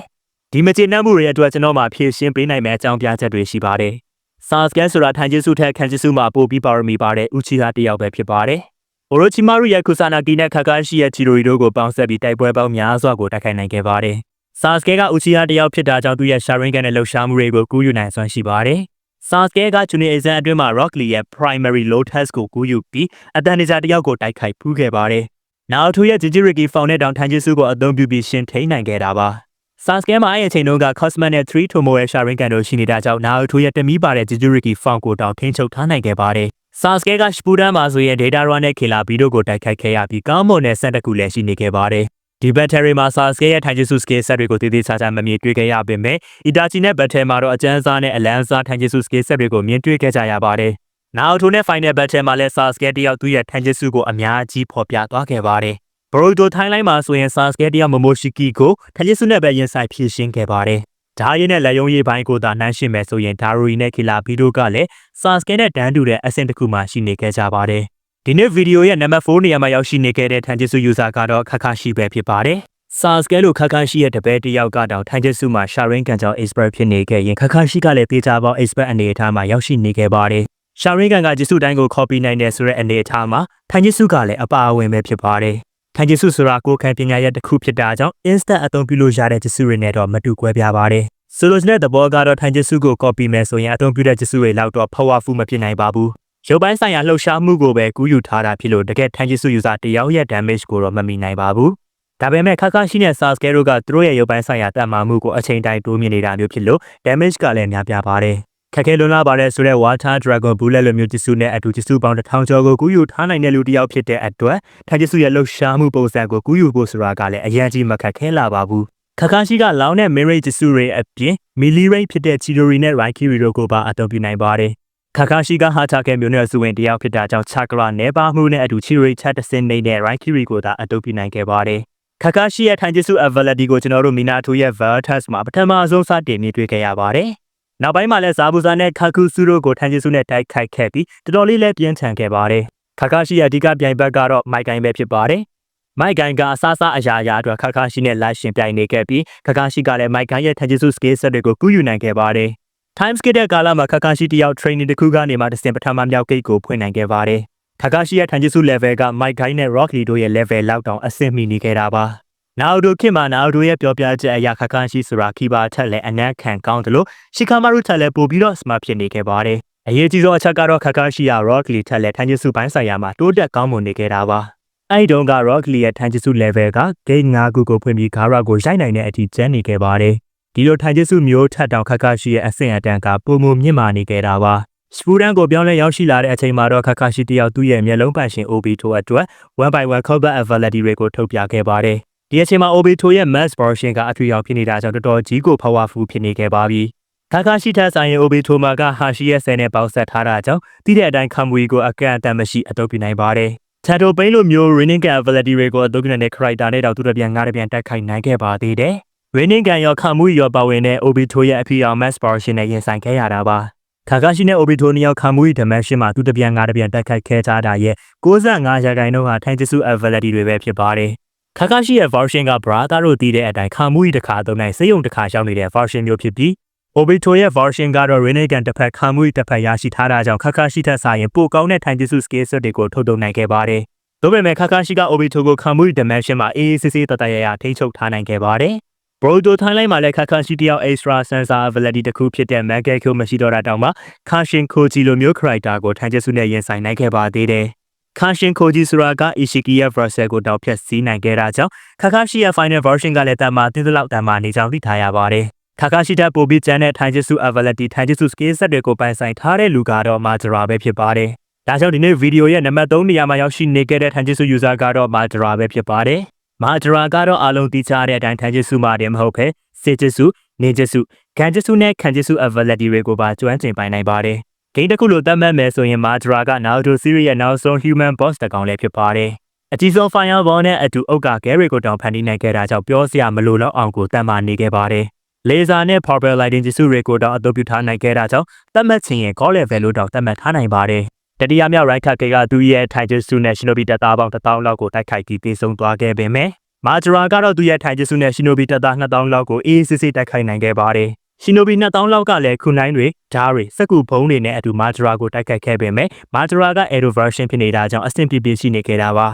ဒီမကျေနပ်မှုတွေအတွက်ကျွန်တော်မှဖြည့်ရှင်းပေးနိုင်မယ့်အကြောင်းပြချက်တွေရှိပါတယ်။ Sasuke ဆိုတာထိုင်ဂျစ်စုထက်ခံဂျစ်စုမှာပိုပြီးပါရမီပါတဲ့ Uchiha တစ်ယောက်ပဲဖြစ်ပါတယ်။ Orochimaru ရဲ့ Kusanagi နဲ့ Kakashi ရဲ့ Chidori တို့ကိုပေါင်းစပ်ပြီးတိုက်ပွဲပေါင်းများစွာကိုတိုက်ခိုက်နိုင်ခဲ့ပါတယ်။ Sasuke က Uchiha တစ်ယောက်ဖြစ်တာကြောင့်သူ့ရဲ့ Sharingan နဲ့လှုပ်ရှားမှုတွေကိုကူးယူနိုင်စွမ်းရှိပါတယ်။ Sasuke က Chunin Exam အတွင်းမှာ Rock Lee ရဲ့ Primary Lotus ကိုကူးယူပြီးအတန်တကြာတစ်ယောက်ကိုတိုက်ခိုက်ဖူးခဲ့ပါတယ်။ Naruto ရဲ့ Jinchuriki ဖောင်နဲ့တောင်ထိုင်ဂျစ်စုကိုအသုံးပြုပြီးရှင်ထိန်နိုင်ခဲ့တာပါ။ Sasuke မှာအဲ့ဒီအချိန်တုန်းက Cosmo နဲ့3 Tomo ရဲ့ Sharingan တို့ရှိနေတာကြောင့် Naruto ရဲ့တမီးပါတဲ့ Jinchuriki ဖောင်ကိုတောင်ထိန်းချုပ်ထားနိုင်ခဲ့ပါတယ်။ Sasuke က Shippuden မှာဆိုရင် Data Run နဲ့ Killer Bee တို့ကိုတိုက်ခိုက်ခဲ့ရပြီးကောင်းမွန်တဲ့ဆက်တစ်ခုလည်းရှိနေခဲ့ပါတယ်။ ဒီ battle တွေမှာ Sasuke ရဲ့ Taijutsu skill set တွေကိုတည်တည်ချာချာမမြင်တွေ့ခဲ့ရပေမဲ့ Itachi နဲ့ battle မှာတော့အကျန်းစားနဲ့အလန်းစား Taijutsu skill set တွေကိုမြင်တွေ့ခဲ့ကြရပါတယ်။ Naruto နဲ့ Final battle မှာလည်း Sasuke တယောက်သူ့ရဲ့ Taijutsu ကိုအများကြီးဖော်ပြသွားခဲ့ပါတယ်။ Boruto Timeline မှာဆိုရင် Sasuke တယောက် Momoshiki ကို Taijutsu နဲ့ပဲရင်ဆိုင်ဖြည့်ရှင်းခဲ့ပါတယ်။ဓာရီနဲ့လက်ယုံရည်ပိုင်းကိုသာနှိုင်းရှင်းမယ်ဆိုရင် Darui နဲ့ Killer Bee တို့ကလည်း Sasuke နဲ့တန်းတူတဲ့အဆင့်တစ်ခုမှရှိနေခဲ့ကြပါတယ်။ ဒီနေ့ဗီဒီယိုရဲ့နံပါတ်4နေရာမှာရောက်ရှိနေခဲ့တဲ့ Taijutsu user ကတော့ Kakashi ပဲဖြစ်ပါတယ်။ Sasuke လို့ Kakashi ရဲ့တပည့်တစ်ယောက်ကတော့ Taijutsu မှာ Sharingan ကြောင့် expert ဖြစ်နေခဲ့ရင် Kakashi ကလည်းတေချာပေါင်း expert အနေအထားမှာရောက်ရှိနေခဲ့ပါတယ်။ Sharingan က Jutsu တိုင်းကို copy နိုင်တယ်ဆိုတဲ့အနေအထားမှာ Taijutsu ကလည်းအပါအဝင်ပဲဖြစ်ပါတယ်။ Taijutsu ဆိုတာကိုယ်ခံပညာရဲ့တစ်ခုဖြစ်တာကြောင့် instant အသုံးပြုလို့ရတဲ့ Jutsu တွေနဲ့တော့မတူကွဲပြားပါတယ်။ဆိုလိုချင်တဲ့သဘောကတော့ Taijutsu ကို copy မယ်ဆိုရင်အသုံးပြုတဲ့ Jutsu တွေလောက်တော့ powerful မဖြစ်နိုင်ပါဘူး။ ရုပ်ပိုင်းဆိုင်ရာလှုပ်ရှားမှုကိုပဲကူးယူထားတာဖြစ်လို့တကယ် Taijutsu user တယောက်ရဲ့ damage ကိုတော့မမီနိုင်ပါဘူး။ဒါပေမဲ့ Kakashi နဲ့ Sasuke တို့ကသူတို့ရဲ့ရုပ်ပိုင်းဆိုင်ရာတတ်မှမှုကိုအချိန်တိုင်းတိုးမြင့်နေတာမျိုးဖြစ်လို့ damage ကလည်းများပြားပါတယ်။ခက်ခဲလွန်းလာပါတယ်ဆိုတဲ့ Water Dragon Bullet လိုမျိုး Jutsu နဲ့အတူ Jutsu ပေါင်းတစ်ထောင်ကျော်ကိုကူးယူထားနိုင်တဲ့လူတစ်ယောက်ဖြစ်တဲ့အတွက် Taijutsu ရဲ့လှုပ်ရှားမှုပုံစံကိုကူးယူဖို့ဆိုတာကလည်းအရင်ကြီးမခက်ခဲလာပါဘူး။ Kakashi ကလောင်းတဲ့ Mirage Jutsu တွေအပြင် Melee Range ဖြစ်တဲ့ Chidori နဲ့ Raikiri တို့ကိုပါအသုံးပြုနိုင်ပါတယ်။ Kakashi က Hatake မျိုးနွယ်စုဝင်တစ်ယောက်ဖြစ်တာကြောင့် Chakra နဲ့ပါမှုနဲ့အတူ Chidori ချက်တစ်စင်းနေတဲ့ Raikiri ကိုသာအသုံးပြုနိုင်ခဲ့ပါတယ်။ Kakashi ရဲ့ Taijutsu ability ကိုကျွန်တော်တို့ Minato ရဲ့ Vertus မှာပထမဆုံးစတင်မြင်တွေ့ခဲ့ရပါတယ်။နောက်ပိုင်းမှာလည်း Zabuza နဲ့ Kakuzu တို့ကို Taijutsu နဲ့တိုက်ခိုက်ခဲ့ပြီးတော်တော်လေးလည်းပြင်းထန်ခဲ့ပါတယ်။ Kakashi ရဲ့အဓိကပြိုင်ဘက်ကတော့ Mai Gai ပဲဖြစ်ပါတယ်။ Mai Gai ကအစားအစာအရာရာအတွက် Kakashi နဲ့လိုက်ရှင်ပြိုင်နေခဲ့ပြီး Kakashi ကလည်း Mai Gai ရဲ့ Taijutsu skill set တွေကိုကူးယူနိုင်ခဲ့ပါတယ်။ Time skip တဲ့ကာလမှာ Kakashi တယောက် training တစ်ခုကနေမှတစ်ဆင့်ပထမမြောက်ဂိတ်ကိုဖွင့်နိုင်ခဲ့ပါတယ်။ Kakashi ရဲ့ Taijutsu level က Mai Gai နဲ့ Rock Lee တို့ရဲ့ level လောက်တောင်အဆင့်မီနေခဲ့တာပါ။ Naruto ခေတ်မှာ Naruto ရဲ့ပြောပြချက်အရ Kakashi ဆိုတာ Kiba ထက်လည်းအနက်ခံကောင်းတယ်လို့ Shikamaru ထက်လည်းပိုပြီးတော့ smart ဖြစ်နေခဲ့ပါတယ်။အရေးကြီးဆုံးအချက်ကတော့ Kakashi က Rock Lee ထက်လည်း Taijutsu ပိုင်းဆိုင်ရာမှာတိုးတက်ကောင်းမွန်နေခဲ့တာပါ။အဲ့ဒီတုန်းက Rock Lee ရဲ့ Taijutsu level က Gate 5ခုကိုဖွင့်ပြီး Gaara ကိုရိုက်နိုင်တဲ့အထိကျန်းနေခဲ့ပါတယ်။ ဒီလို Taijutsu မျိုးထက်တောင် Kakashi ရဲ့အဆင့်အတန်းကပုံမမြင့်မာနေခဲ့တာပါ။ Shippuden ကိုပြောင်းလဲရောက်ရှိလာတဲ့အချိန်မှာတော့ Kakashi တယောက်သူ့ရဲ့မျက်လုံးပန်ရှင် Obito အတွက် one by one combat ability တွေကိုထုတ်ပြခဲ့ပါတယ်။ဒီအချိန်မှာ Obito ရဲ့ max version ကအထွေအောင်ဖြစ်နေတာကြောင့်တော်တော်ကြီးကို powerful ဖြစ်နေခဲ့ပါပြီ။ Kakashi ထက်ဆိုင်ရင် Obito မှာက Hashi ရဲ့ဆယ်နဲ့ပေါင်းဆက်ထားတာကြောင့်တိတဲ့အတိုင်း Kamui ကိုအကန့်အသတ်မရှိအသုံးပြုနိုင်ပါတယ်။ Tato Pain လိုမျိုး Rinnegan ability တွေကိုအသုံးပြုနိုင်တဲ့ character နဲ့တောင်သူတပြန်ငါးတပြန်တိုက်ခိုက်နိုင်ခဲ့ပါသေးတယ်။ Rinnegan ရော Kamui ရောပါဝင်တဲ့ Obito ရဲ့အဖီအောင် max version နဲ့ရင်ဆိုင်ခဲ့ရတာပါ။ Kakashi နဲ့ Obito နှစ်ယောက် Kamui dimension မှာသူတပြန်ငါးတပြန်တိုက်ခိုက်ခဲ့ကြတာရဲ့65ရာခိုင်နှုန်းဟာ Taijutsu ability တွေပဲဖြစ်ပါတယ်။ Kakashi ရဲ့ version က brother တို့တည်တဲ့အတိုင်း Kamui တစ်ခါသုံးနိုင်စေယုံတစ်ခါရောက်နေတဲ့ version မျိုးဖြစ်ပြီး Obito ရဲ့ version ကတော့ Rinnegan တစ်ဖက် Kamui တစ်ဖက်ရရှိထားတာကြောင့် Kakashi ထက်စာရင်ပိုကောင်းတဲ့ Taijutsu skill set တွေကိုထုတ်သုံးနိုင်ခဲ့ပါတယ်။ဒါပေမဲ့ Kakashi က Obito ကို Kamui dimension မှာအေးအေးဆေးဆေးတတရရထိန်းချုပ်ထားနိုင်ခဲ့ပါတယ်။ Boruto Timeline မှာလည်း Kakashi တယောက် extra sensor ability တစ်ခုဖြစ်တဲ့ Mangekyo မရှိတော့တာတောင်မှ Kashin Koji လိုမျိုး character ကို Taijutsu နဲ့ရင်ဆိုင်နိုင်ခဲ့ပါသေးတယ်။ Kashin Koji ဆိုတာက Ishiki ရဲ့ verse ကိုတောက်ဖြတ်စီးနိုင်ခဲ့တာကြောင့် Kakashi ရဲ့ final version ကလည်းတန်မာတင်းသလောက်တန်မာနေကြောင်းသိထားရပါတယ်။ Kakashi တက်ပိုပြီးကျန်တဲ့ Taijutsu ability Taijutsu skill set တွေကိုပိုင်ဆိုင်ထားတဲ့လူကတော့ Madara ပဲဖြစ်ပါတယ်။ဒါကြောင့်ဒီနေ့ဗီဒီယိုရဲ့နံပါတ်3နေရာမှာရောက်ရှိနေခဲ့တဲ့ Taijutsu user ကတော့ Madara ပဲဖြစ်ပါတယ်။ Madara ကတော့အားလုံးသိကြတဲ့အတိုင်း Taijutsu မှာတင်မဟုတ်ဘဲ Senjutsu, Ninjutsu, Genjutsu နဲ့ Kenjutsu ability တွေကိုပါကျွမ်းကျင်ပိုင်နိုင်ပါတယ်ဂိမ်းတစ်ခုလိုသတ်မှတ်မယ်ဆိုရင်မာဂျရာက Naruto series ရဲ့နောက်ဆုံး human boss တစ်ကောင်လည်းဖြစ်ပါတယ်။အကြီးဆုံး Fireball နဲ့အတူအုတ်က Gary ကိုတောင်ဖန်တီးနိုင်ခဲ့တာကြောင့်ပြောစရာမလိုတော့အောင်ကိုတတ်မှနေခဲ့ပါတယ်။ Laser နဲ့ Power Lighting ဂျစုတွေကိုတောင်အသုံးပြုထားနိုင်ခဲ့တာကြောင့်သတ်မှတ်ခြင်းရဲ့ Call Level လို့တောင်သတ်မှတ်ထားနိုင်ပါတယ်။ တတိယမြောက် Right Cut ကသူရဲ့ Taijutsu နဲ့ Shinobi တပ်သားပေါင်း1000လောက်ကိုတိုက်ခိုက်ပြီးပြေဆုံးသွားခဲ့ပေမဲ့မာဂျရာကတော့သူရဲ့ Taijutsu နဲ့ Shinobi တပ်သား2000လောက်ကိုအေးအေးဆေးဆေးတိုက်ခိုက်နိုင်ခဲ့ပါတယ်။ Shinobi 2000လောက်ကလည်းခုနိုင်တွေဓားတွေစက်ကူဘုံတွေနဲ့အတူမာဂျရာကိုတိုက်ခိုက်ခဲ့ပေမဲ့မာဂျရာက Edo version ဖြစ်နေတာကြောင့်အဆင်ပြေပြေရှိနေခဲ့တာပါ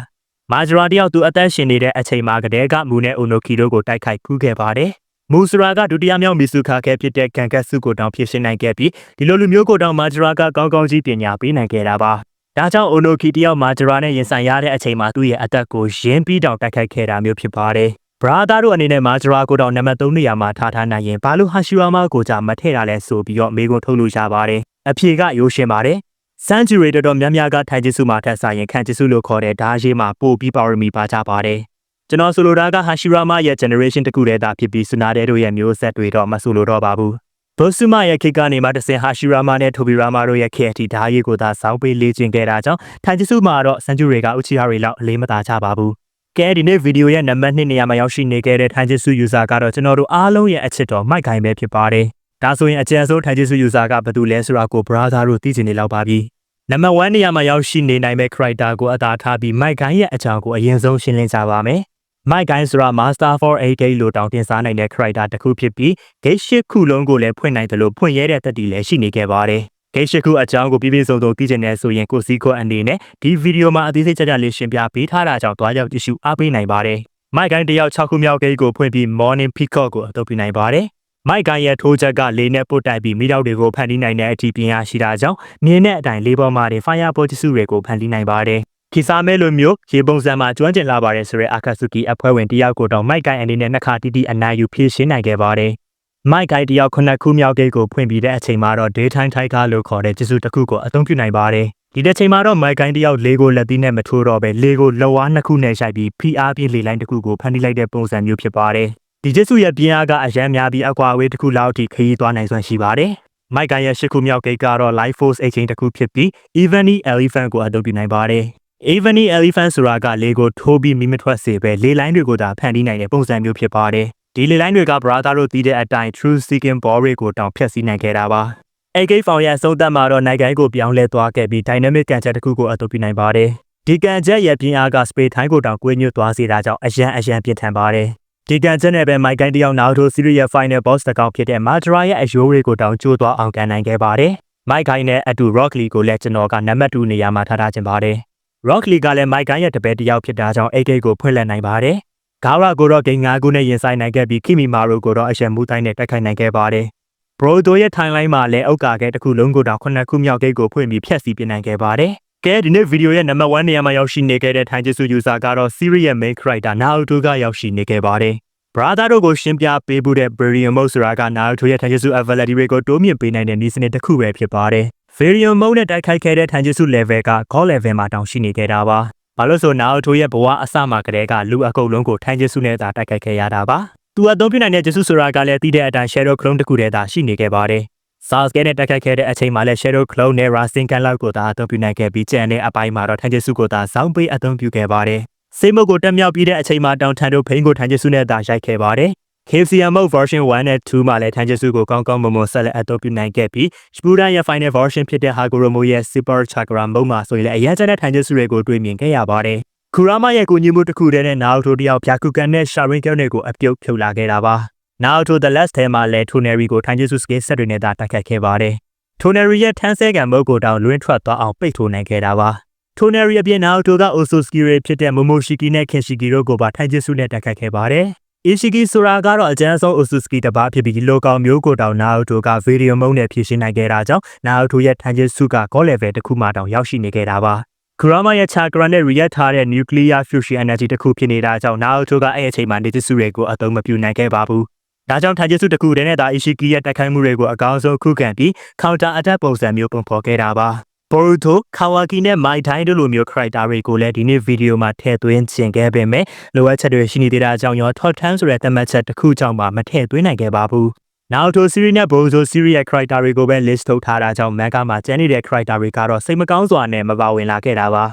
မာဂျရာတယောက်သူအသက်ရှင်နေတဲ့အချိန်မှာကတည်းကမူနဲ့အိုနိုကီတို့ကိုတိုက်ခိုက်ဖူးခဲ့ပါတယ် မူစရာကဒုတိယမြောက်မီဆူခါခဲဖြစ်တဲ့ကန်ကတ်စုကိုတောင်ဖြစ်ရှင်းနိုင်ခဲ့ပြီးဒီလိုလူမျိုးကိုတောင်မာဂျရာကကောင်းကောင်းကြီးပညာပေးနိုင်ခဲ့တာပါဒါကြောင့်အိုနိုကီတယောက်မာဂျရာနဲ့ရင်ဆိုင်ရတဲ့အချိန်မှာသူ့ရဲ့အသက်ကိုရင်းပြီးတောင်တိုက်ခိုက်ခဲ့တာမျိုးဖြစ်ပါတယ်ဘရာသာတို့အနေနဲ့မာဂျရာကိုတော့နံပါတ်3နေရာမှာထားထားနိုင်ရင်ဘာလို့ဟာရှူယာမာကိုကြမထည့်တာလဲဆိုပြီးတော့မေးခွန်းထုတ်လို့ရပါတယ်။အဖြေကရိုးရှင်းပါတယ်။စန်ဂျူရီတော်တော်များများကထိုင်ဂျစ်စုမှာထက်ဆိုင်ရင်ခန်ဂျစ်စုလို့ခေါ်တဲ့ဓာရေးမှာပို့ပြီးပါရမီပါကြပါတယ်။ ကျွန်တော်ဆိုလိုတာကဟာရှူယာမာရဲ့ generation တခုတည်းသာဖြစ်ပြီးစနာတဲ့တို့ရဲ့မျိုးဆက်တွေတော့မဆိုလိုတော့ပါဘူး။ဘောဆူမာရဲ့ခေတ်ကနေမှတဆင်ဟာရှူရာမာနဲ့ထိုဘီရာမာတို့ရဲ့ခေတ်အထိဓာရေးကိုသာစောင်းပေးလေ့ကျင့်ခဲ့တာကြောင့်ထိုင်ဂျစ်စုမှာတော့စန်ဂျူရီကဥချီဟာရီလောက်အလေးမသာကြပါဘူး။ကဲဒီနေ့ဗီဒီယိုရဲ့နံပါတ်2နေရာမှာရောက်ရှိနေခဲ့တဲ့ထိုင်ဂျစ်စု user ကတော့ကျွန်တော်တို့အားလုံးရဲ့အချစ်တော်မိုက်ခိုင်ပဲဖြစ်ပါတယ်။ဒါဆိုရင်အကျဉ်းဆုံးထိုင်ဂျစ်စု user ကဘယ်သူလဲဆိုတာကို brother တို့သိချင်နေလောက်ပါပြီ။နံပါတ်1နေရာမှာရောက်ရှိနေနိုင်မဲ့ character ကိုအသာထားပြီးမိုက်ခိုင်ရဲ့အကြောင်းကိုအရင်ဆုံးရှင်းလင်းကြပါမယ်။ မိုက်ကိုင်းဆိုတာ Master for 8 gate လို့တောင်းတင်စားနိုင်တဲ့ character တစ်ခုဖြစ်ပြီး gate ၈ခုလုံးကိုလည်းဖွင့်နိုင်တယ်လို့ဖွင့်ရဲတဲ့တက်တီလည်းရှိနေခဲ့ပါတယ်။ဂိတ်ရှိခုအကြောင်းကိုပြပြစုံစုံသိချင်တဲ့ဆိုရင်ကိုစီကိုအနေနဲ့ဒီဗီဒီယိုမှာအသေးစိတ်ကြကြလေးရှင်းပြပေးထားတာကြောင့်တွားရောက်ကြည့်ရှုအားပေးနိုင်ပါတယ်။မိုက်ကိုင်းတယောက်6ခုမြောက်ဂိတ်ကိုဖွင့်ပြီး Morning Peacock ကိုအသုံးပြုနိုင်ပါတယ်။မိုက်ကိုင်းရဲ့ထိုးချက်ကလေးနဲ့ပုတ်တိုက်ပြီးမိတော့တွေကိုဖန်တီးနိုင်တဲ့အထိပြင်ရရှိတာကြောင့်မြင်းနဲ့အတိုင်းလေးပေါ်မှာတွေ Fire Ball စုတွေကိုဖန်တီးနိုင်ပါတယ်။ ခီစာမဲလိုမျိုးရေပုံစံမှာကျွမ်းကျင်လာပါတယ်ဆိုတဲ့အာကာစုကီအဖွဲ့ဝင်တယောက်ကိုတော့မိုက်ကိုင်းအနေနဲ့နှစ်ခါတီးတီးအနိုင်ယူဖြည့်ရှင်းနိုင်ခဲ့ပါတယ်။မိုက်ကိုင်တယောက်ခုနှစ်ခုမြောက်ဂိတ်ကိုဖွင့်ပြီးတဲ့အချိန်မှာတော့ daytime tiger လို့ခေါ်တဲ့ကျေစုတစ်ခုကိုအသုံးပြုနိုင်ပါတယ်။ဒီတစ်ချိန်မှာတော့မိုက်ကိုင်တယောက်လေးကိုလက်သီးနဲ့မထိုးတော့ပဲလေးကိုလက်ဝါးနှစ်ခုနဲ့ရိုက်ပြီး PR ပြင်းလေလိုင်းတစ်ခုကိုဖန်တီးလိုက်တဲ့ပုံစံမျိုးဖြစ်ပါတယ်။ဒီကျေစုရဲ့ပြင်းအားကအရန်များပြီးအကွာအဝေးတစ်ခုလောက်ထိခရီးသွားနိုင်စွမ်းရှိပါတယ်။မိုက်ကိုင်ရဲ့ရှစ်ခုမြောက်ဂိတ်ကတော့ Life Force Exchange တစ်ခုဖြစ်ပြီး Evany Elephant ကိုအသုံးပြုနိုင်ပါတယ်။ Evany Elephant ဆိုတာကလေကိုထိုးပြီးမိမထွက်စေပဲလေလိုင်းတွေကိုသာဖန်တီးနိုင်တဲ့ပုံစံမျိုးဖြစ်ပါတယ်ဒီလေလိုင်းတွေက brother တို့တီးတဲ့အတိုင်း true seeking ball တွေကိုတောင်ဖျက်ဆီးနိုင်ခဲ့တာပါ။ AK Found ရဲ့အဆုံးသတ်မှာတော့နိုင်ကိုင်းကိုပြောင်းလဲသွားခဲ့ပြီး dynamic ကန်ချက်တစ်ခုကိုအသုံးပြုနိုင်ပါတယ်။ဒီကန်ချက်ရဲ့ပြင်းအားက space time ကိုတောင်ကွေးညွတ်သွားစေတာကြောင့်အရန်အရန်ပြင်းထန်ပါတယ်။ဒီကန်ချက်နဲ့ပဲမိုက်ကိုင်းတယောက်နောက်ထို series ရဲ့ final boss တကောင်ဖြစ်တဲ့ Madra ရဲ့အယိုးတွေကိုတောင်ကျိုးသွားအောင်ကန်နိုင်ခဲ့ပါတယ်။မိုက်ကိုင်းနဲ့အတူ Rock Lee ကိုလည်းကျွန်တော်ကနံပါတ်2နေရာမှာထားထားခြင်းပါတယ်။ Rock Lee ကလည်းမိုက်ကိုင်းရဲ့တပည့်တယောက်ဖြစ်တာကြောင့် AK ကိုဖွင့်လှစ်နိုင်ပါတယ်။ဂါဝရကိုတော့ဂိမ်း၅ခုနဲ့ရင်ဆိုင်နိုင်ခဲ့ပြီးခိမီမာရိုကိုတော့အရှက်မူတိုင်းနဲ့တိုက်ခိုက်နိုင်ခဲ့ပါတယ်။ဘရိုဒိုရဲ့ timeline မှာလည်းအုတ်ကာကဲတစ်ခုလုံးကိုတော့ခုနှစ်ခုမြောက်ဂိတ်ကိုဖွင့်ပြီးဖျက်ဆီးပြနိုင်ခဲ့ပါတယ်။ကဲဒီနေ့ဗီဒီယိုရဲ့နံပါတ်1နေရာမှာရောက်ရှိနေခဲ့တဲ့ထိုင်ဂျစ်စု user ကတော့ series ရဲ့ main character Naruto ကရောက်ရှိနေခဲ့ပါတယ်။ brother တို့ကိုရှင်းပြပေးဖို့တဲ့ Brilliant Mode ဆိုတာက Naruto ရဲ့ Taijutsu ability တွေကိုတိုးမြင့်ပေးနိုင်တဲ့နည်းစနစ်တစ်ခုပဲဖြစ်ပါတယ်။ Variant Mode နဲ့တိုက်ခိုက်ခဲ့တဲ့ Taijutsu level က God level မှာတောင်ရှိနေခဲ့တာပါဘာလို့ဆိုနာအိုတိုရဲ့ဘဝအစမှကတည်းကလူအကုန်လုံးကိုထိုင်းကျစုနဲ့သာတိုက်ခိုက်ခဲ့ရတာပါ။သူအသုံးပြုနိုင်တဲ့ကျစုဆိုတာကလည်းတည်တဲ့အတိုင်း Shadow Clone တစ်ခုတည်းသာရှိနေခဲ့ပါတယ်။ Sasuke နဲ့တိုက်ခိုက်ခဲ့တဲ့အချိန်မှာလည်း Shadow Clone နဲ့ Rasengan လောက်ကိုသာအသုံးပြုနိုင်ခဲ့ပြီးကျန်တဲ့အပိုင်းမှာတော့ထိုင်းကျစုကိုသာစောင်းပေးအသုံးပြုခဲ့ပါတယ်။စိတ်မုတ်ကိုတက်မြောက်ပြီးတဲ့အချိန်မှာတောင်ထန်တို့ဖိန်းကိုထိုင်းကျစုနဲ့သာရိုက်ခဲ့ပါတယ်။ KCM Mode version 1နဲ့2မှာလည်းထိုင်ကျစုကိုကောင်းကောင်းမွန်မွန်ဆက်လက်အသုံးပြုနိုင်ခဲ့ပြီး Spudan ရဲ့ final version ဖြစ်တဲ့ Hagoromo ရဲ့ Super Chakra Mode မှာဆိုရင်လည်းအရင်ကျတဲ့ထိုင်ကျစုတွေကိုတွေ့မြင်ခဲ့ရပါတယ်။ခူရာမရဲ့ကိုညီမှုတစ်ခုတည်းနဲ့နာအိုတိုတယောက်ဖြာကူကန်နဲ့ရှာရင်ကဲနဲ့ကိုအပြုတ်ဖြုတ်လာခဲ့တာပါ။နာအိုတို The Last ထဲမှာလည်းထိုနယ်ရီကိုထိုင်ကျစုစကေးဆက်တွေနဲ့သာတိုက်ခတ်ခဲ့ပါတယ်။ထိုနယ်ရီရဲ့ထန်းဆဲကံမုတ်ကိုတောင်လွင့်ထွက်သွားအောင်ပိတ်ထိုးနိုင်ခဲ့တာပါ။ထိုနယ်ရီအပြင်နာအိုတိုကအိုဆိုစကီရီဖြစ်တဲ့မိုမိုရှိကီနဲ့ခင်ရှိကီတို့ကိုပါထိုင်ကျစုနဲ့တိုက်ခတ်ခဲ့ပါတယ်။ အီရှိကီဆိုတာကတော့အကျန်းဆုံးအိုဆူစကီတပါဖြစ်ပြီးဒီလိုကောင်မျိုးကိုတောင်နာအိုတိုကဗီဒီယိုမုံနဲ့ဖြည့်ရှင်းနိုင်ခဲ့တာကြောင့်နာအိုတိုရဲ့ထိုင်ကျစုကကောလီဗယ်တစ်ခုမှတောင်ရောက်ရှိနေခဲ့တာပါခရမရဲ့ချာကရာနဲ့ react ထားတဲ့ nuclear fusion energy တစ်ခုဖြစ်နေတာကြောင့်နာအိုတိုကအဲ့အချိန်မှာနေတစုတွေကိုအသုံးမပြုနိုင်ခဲ့ပါဘူး။ဒါကြောင့်ထိုင်ကျစုတစ်ခုတည်းနဲ့သာအီရှိကီရဲ့တိုက်ခိုက်မှုတွေကိုအကောင်းဆုံးခုခံပြီး counter attack ပုံစံမျိုးပုံဖော်ခဲ့တာပါ။ ဘော်ရူတိုခါဝါကီနဲ့မိုင်တိုင်းတို့လိုမျိုး character တွေကိုလည်းဒီနေ့ဗီဒီယိုမှာထည့်သွင်းခြင်းခဲ့ပေမဲ့လိုအပ်ချက်တွေရှိနေသေးတာကြောင့်ရော top 10ဆိုတဲ့သတ်မှတ်ချက်တစ်ခုကြောင့်မှမထည့်သွင်းနိုင်ခဲ့ပါဘူးနောက်ထို series နဲ့ Bozo series ရဲ့ character တွေကိုပဲ list ထုတ်ထားတာကြောင့် manga မှာကျန်နေတဲ့ character တွေကတော့စိတ်မကောင်းစွာနဲ့မပါဝင်လာခဲ့တာပါ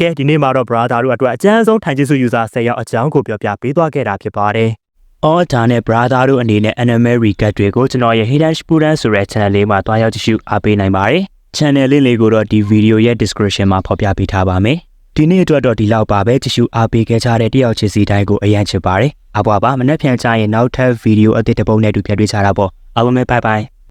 ကဲဒီနေ့မှာတော့ brother တို့အတွက်အကျန်းဆုံးထိုင်ကြည့်စု user 10ယောက်အကြောင်းကိုပြောပြပေးသွားခဲ့တာဖြစ်ပါတယ်အော်ဒါနဲ့ brother တို့အနေနဲ့ anime recap တွေကိုကျွန်တော်ရဲ့ Hidden Shippuden ဆိုတဲ့ channel လေးမှာတွားရောက်ကြည့်ရှုအားပေးနိုင်ပါတယ် channel link လေးကိုတော့ဒီ video ရဲ့ description မှာဖော်ပြပေးထားပါမယ်ဒီနေ့အတွက်တော့ဒီလောက်ပါပဲကြည့်ရှုအားပေးခဲ့ကြတဲ့တယောက်ချင်းစီတိုင်းကိုအရန်ချစ်ပါတယ်အဘွားပါမနေ့ပြန်ကြရင်နောက်ထပ် video အသစ်တစ်ပုဒ်နဲ့တူပြန်တွေ့ကြတာပေါ့အားလုံးပဲ bye bye